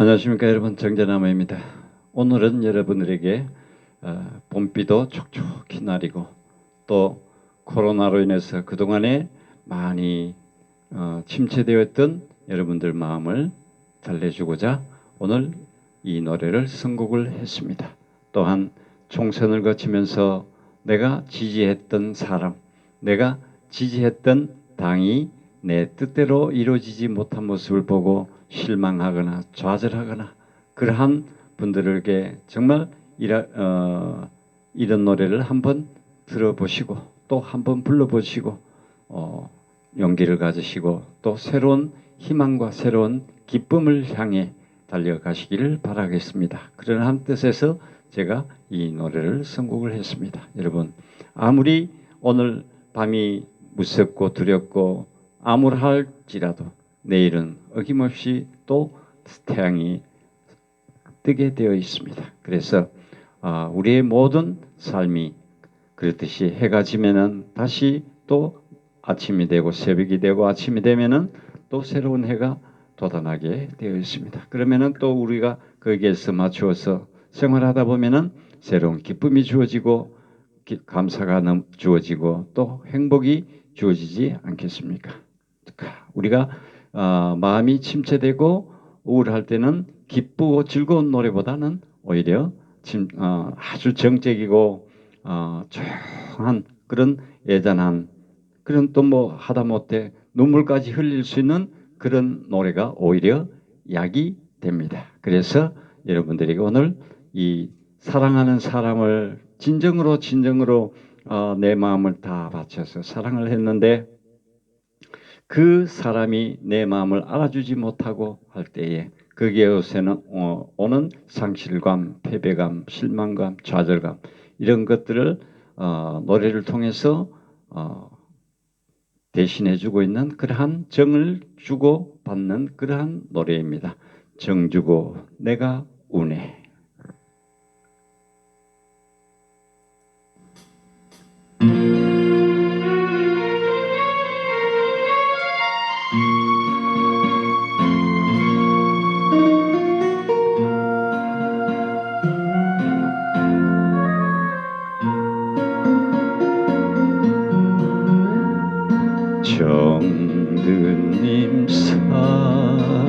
안녕하십니까 여러분 정재남입니다. 오늘은 여러분들에게 어, 봄비도 촉촉히 날이고 또 코로나로 인해서 그동안에 많이 어, 침체되었던 여러분들 마음을 달래주고자 오늘 이 노래를 선곡을 했습니다. 또한 총선을 거치면서 내가 지지했던 사람, 내가 지지했던 당이 내 뜻대로 이루어지지 못한 모습을 보고 실망하거나 좌절하거나 그러한 분들에게 정말 이라, 어, 이런 노래를 한번 들어보시고 또 한번 불러보시고 어, 용기를 가지시고 또 새로운 희망과 새로운 기쁨을 향해 달려가시기를 바라겠습니다. 그런 한 뜻에서 제가 이 노래를 선곡을 했습니다. 여러분 아무리 오늘 밤이 무섭고 두렵고 암울할지라도 내일은 어김없이 또 태양이 뜨게 되어 있습니다. 그래서 아, 우리의 모든 삶이 그렇듯이 해가 지면은 다시 또 아침이 되고 새벽이 되고 아침이 되면은 또 새로운 해가 돋아나게 되어 있습니다. 그러면은 또 우리가 거기에서 맞추어서 생활하다 보면은 새로운 기쁨이 주어지고 기, 감사가 넘, 주어지고 또 행복이 주어지지 않겠습니까? 우리가 어, 마음이 침체되고 우울할 때는 기쁘고 즐거운 노래보다는 오히려 침, 어, 아주 정적이고 어, 조용한 그런 애잔한 그런 또 뭐 하다못해 눈물까지 흘릴 수 있는 그런 노래가 오히려 약이 됩니다. 그래서 여러분들에게 오늘 이 사랑하는 사람을 진정으로 진정으로 어, 내 마음을 다 바쳐서 사랑을 했는데 그 사람이 내 마음을 알아주지 못하고 할 때에 거기에 요새는 어, 오는 상실감, 패배감, 실망감, 좌절감 이런 것들을 어, 노래를 통해서 어, 대신해주고 있는 그러한 정을 주고 받는 그러한 노래입니다. 정 주고 내가 운해. 정드님 사랑이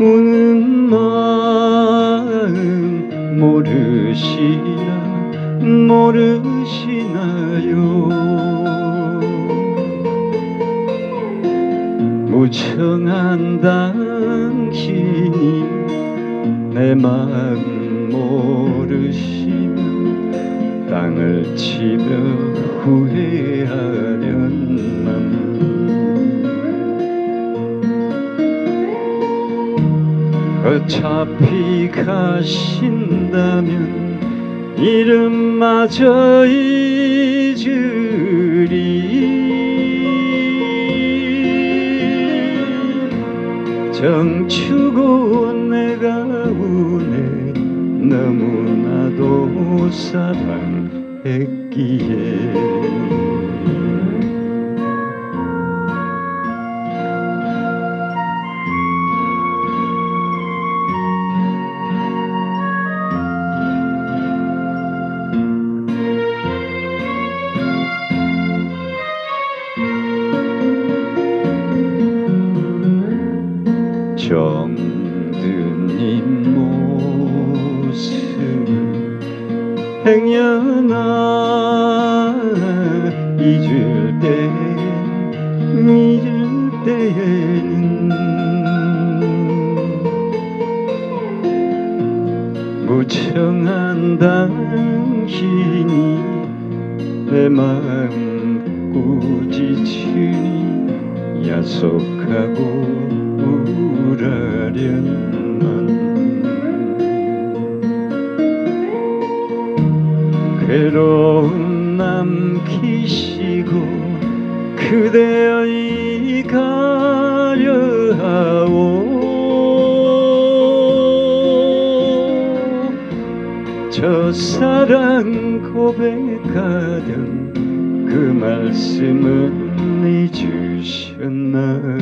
우는 마음 모르시나 모르시나요? 무청한 당신이 내 마음 모르시면 땅을 치며 후회하련만 어차피 가신다면 이름마저 잊으리. 정추고 내가 운해 너무나도 사랑했기에 정드님 모습 행여나 잊을 때 잊을 때에는 무청한 당신이 내 마음 꾸짖으니 야속하고 우라련만. 괴로움 남기시고 그대의 가려하오. 첫사랑 고백하던 그 말씀은 잊으셨나요?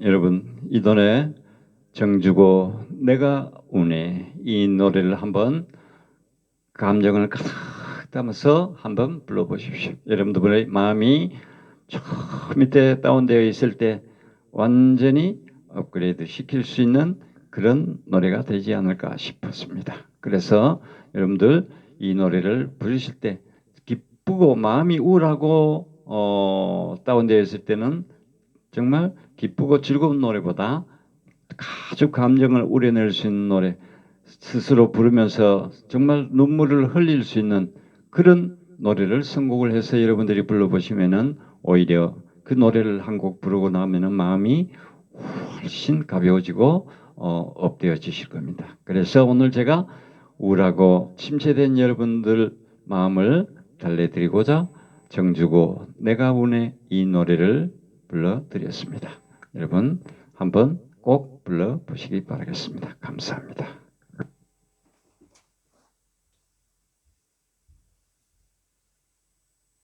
여러분 이 돈에 정주고 내가 운해 이 노래를 한번 감정을 가득 담아서 한번 불러보십시오. 여러분들의 마음이 저 밑에 다운되어 있을 때 완전히 업그레이드 시킬 수 있는 그런 노래가 되지 않을까 싶었습니다. 그래서 여러분들 이 노래를 부르실 때 기쁘고 마음이 우울하고 어, 다운되어 있을 때는 정말 기쁘고 즐거운 노래보다 아주 감정을 우려낼 수 있는 노래 스스로 부르면서 정말 눈물을 흘릴 수 있는 그런 노래를 선곡을 해서 여러분들이 불러보시면은 오히려 그 노래를 한 곡 부르고 나면은 마음이 훨씬 가벼워지고 어, 업되어지실 겁니다. 그래서 오늘 제가 우울하고 침체된 여러분들 마음을 달래드리고자 정주고 내가 운의 이 노래를 불러드렸습니다. 여러분 한번 꼭 불러보시기 바라겠습니다. 감사합니다.